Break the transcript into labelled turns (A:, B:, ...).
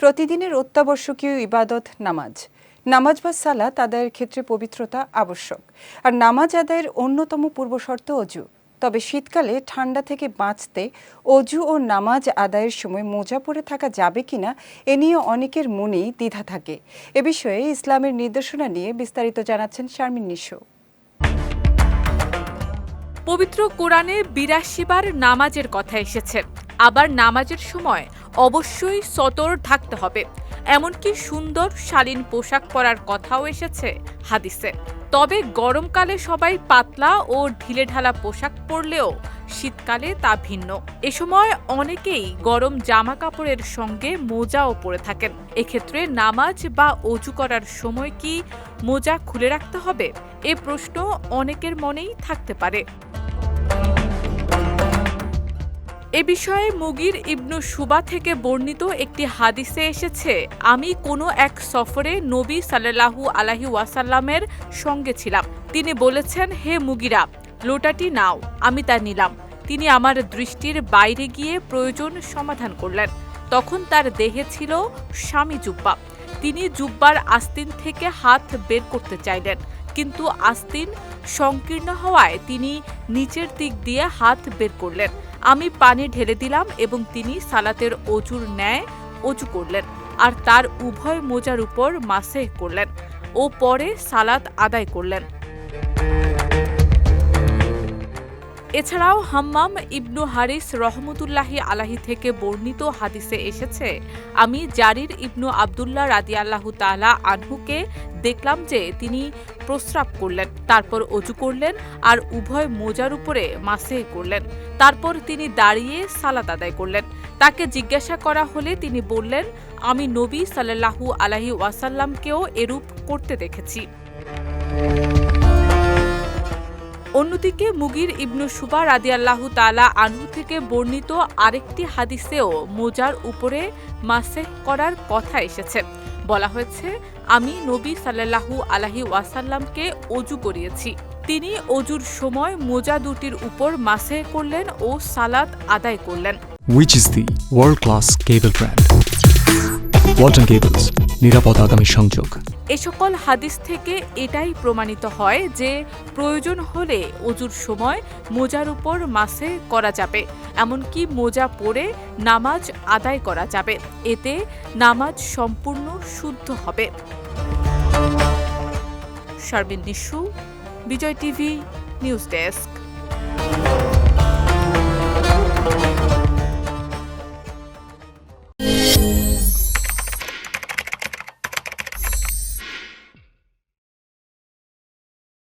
A: প্রতিদিনের অত্যাবশ্যকীয় ইবাদত, নামাজ। নামাজ বা সালাত আদায়ের ক্ষেত্রে পবিত্রতা আবশ্যক। আর নামাজ আদায়ের অন্যতম পূর্বশর্ত অজু। তবে শীতকালে ঠান্ডা থেকে বাঁচতে অজু ও নামাজ আদায়ের সময় মোজা পরে থাকা যাবে কিনা এ নিয়ে অনেকের মনেই দ্বিধা থাকে। এ বিষয়ে ইসলামের নির্দেশনা নিয়ে বিস্তারিত জানাচ্ছেন শারমিন নিশো।
B: পবিত্র কোরআনে বিরাশিবার নামাজের কথা এসেছে। আবার নামাজের সময় অবশ্যই সতর থাকতে হবে। এমনকি সুন্দর, শালীন পোশাক পরার কথাও এসেছে হাদিসে। তবে গরমকালে সবাই পাতলা ও ঢিলেঢালা পোশাক পরলেও শীতকালে তা ভিন্ন। এ সময় অনেকেই গরম জামা কাপড়ের সঙ্গে মোজাও পরে থাকেন। এক্ষেত্রে নামাজ বা অজু করার সময় কি মোজা খুলে রাখতে হবে? এ প্রশ্ন অনেকের মনেই থাকতে পারে। এ বিষয়ে মুগির ইবনু সুবা থেকে বর্ণিত একটি হাদিসে এসেছে, আমি কোনো এক সফরে নবী সাল্লাহু আলাহি ওয়াসাল্লামের সঙ্গে ছিলাম। তিনি বলেছেন, হে মুগিরা, লোটাটি নাও, আমি তা নিলাম। তিনি আমার দৃষ্টির বাইরে গিয়ে প্রয়োজন সমাধান করলেন। তখন তার দেহে ছিল স্বামী জুব্বা। তিনি জুব্বার আস্তিন থেকে হাত বের করতে চাইলেন। কিন্তু আস্তিন সংকীর্ণ হওয়ায় তিনি নিচের দিক দিয়ে হাত বের করলেন। আমি পানি ঢেলে দিলাম এবং তিনি সালাতের অজুর ন্যায় অজু করলেন আর তার উভয় মোজার উপর মাসে করলেন ও পরে সালাত আদায় করলেন। এছাড়াও হাম্মাম ইবনু হারিস রহমতুল্লাহি আলাহি থেকে বর্ণিত হাদিসে এসেছে, আমি জারির ইবনু আবদুল্লাহ রাদি আল্লাহ তালা আনহুকে দেখলাম যে তিনি প্রস্রাব করলেন, তারপর অজু করলেন আর উভয় মোজার উপরে মাসে করলেন। তারপর তিনি দাঁড়িয়ে সালাত আদায় করলেন। তাকে জিজ্ঞাসা করা হলে তিনি বললেন, আমি নবী সাল্লাহু আলাহি ওয়াসাল্লামকেও এরূপ করতে দেখেছি। অন্যদিকে মুগির ইবনু সুবা রাদিয়াল্লাহু তালা আনহু থেকে বর্ণিত আরেকটি হাদিসেও মোজার উপরে মাসেহ করার কথা এসেছে। বলা হয়েছে আমি নবী সাল্লাহু আলাহি ওয়াসাল্লামকে অজু করিয়েছি। তিনি অজুর সময় মোজা দুটির উপর মাসে করলেন ও সালাত আদায় করলেন।
C: Which is the world class cable brand. Walton Cables, নিরাপদ আগামী সংযোগ।
B: এ সকল হাদিস থেকে এটাই প্রমাণিত হয় যে প্রয়োজন হলে অজুর সময় মোজার উপর মাসে করা যাবে, এমনকি মোজা পরে নামাজ আদায় করা যাবে। এতে নামাজ সম্পূর্ণ শুদ্ধ হবে। Sharbin Nishu, Bijoy TV, news desk.